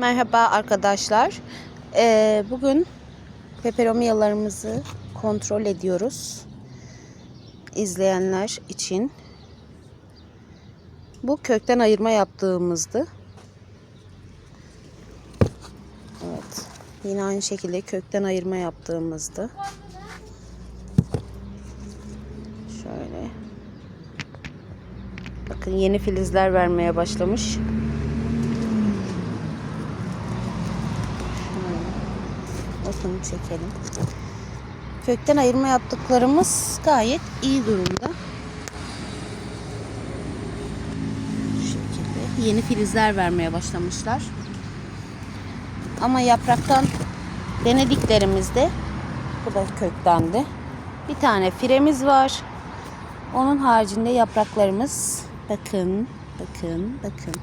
Merhaba arkadaşlar. Ee, bugün peperomiyalarımızı kontrol ediyoruz. İzleyenler için. Bu kökten ayırma yaptığımızdı. Evet. Yine aynı şekilde kökten ayırma yaptığımızdı. Şöyle. Bakın yeni filizler vermeye başlamış. Bakın çekelim. Kökten ayırma yaptıklarımız gayet iyi durumda. Şu şekilde yeni filizler vermeye başlamışlar. Ama yapraktan denediklerimizde bu da köktendi. Bir tane firemiz var. Onun haricinde yapraklarımız bakın, bakın, bakın.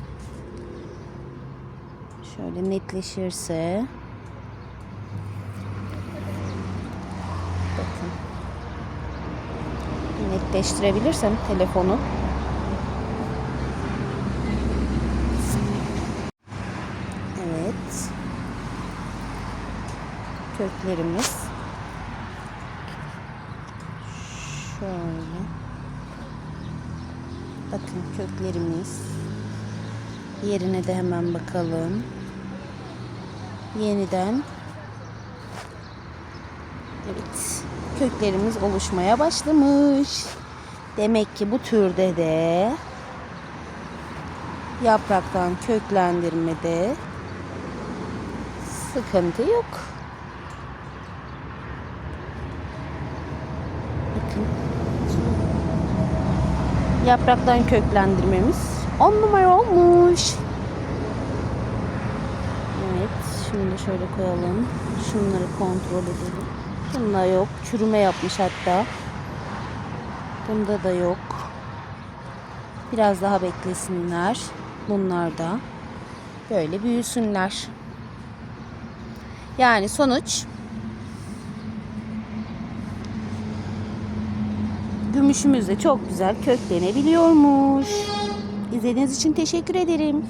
Şöyle netleşirse bakın. Netleştirebilirsem telefonu. Evet. Köklerimiz. Şöyle. Bakın köklerimiz. Yerine de hemen bakalım. Yeniden Evet. Köklerimiz oluşmaya başlamış. Demek ki bu türde de yapraktan köklendirmede sıkıntı yok. Bakın. Yapraktan köklendirmemiz 10 numara olmuş. Evet, şimdi şöyle koyalım. Şunları kontrol edelim. Bunda yok. Çürüme yapmış hatta. Bunda da yok. Biraz daha beklesinler. Bunlar da böyle büyüsünler. Yani sonuç gümüşümüz de çok güzel köklenebiliyormuş. İzlediğiniz için teşekkür ederim.